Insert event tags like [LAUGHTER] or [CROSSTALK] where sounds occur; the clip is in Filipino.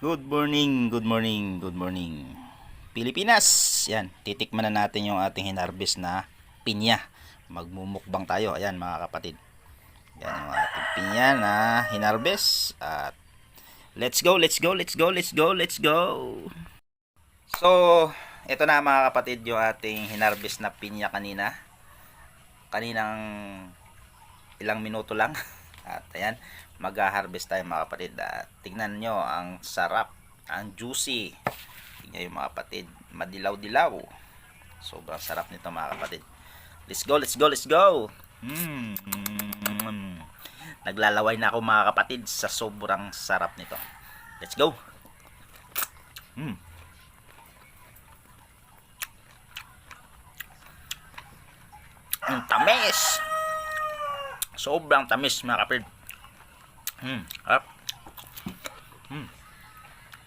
Good morning, good morning, good morning. Pilipinas, yan, titikman na natin yung ating hinarvest na pinya. Magmumukbang tayo, ayan mga kapatid. Yan yung ating pinya na hinarvest. At let's go, let's go, let's go, let's go, let's go. So, ito na mga kapatid yung ating hinarvest na pinya kanina. Kaninang ilang minuto lang. [LAUGHS] At ayan, mag-harvest tayo mga kapatid. At tingnan nyo, ang sarap, ang juicy. Tingnan yung mga kapatid, madilaw-dilaw. Sobrang sarap nito mga kapatid. Let's go, let's go, let's go! Mm. Naglalaway na ako mga kapatid sa sobrang sarap nito. Let's go! Mm. Ang tamis! Sobrang tamis mga kapatid. Hmm, harap.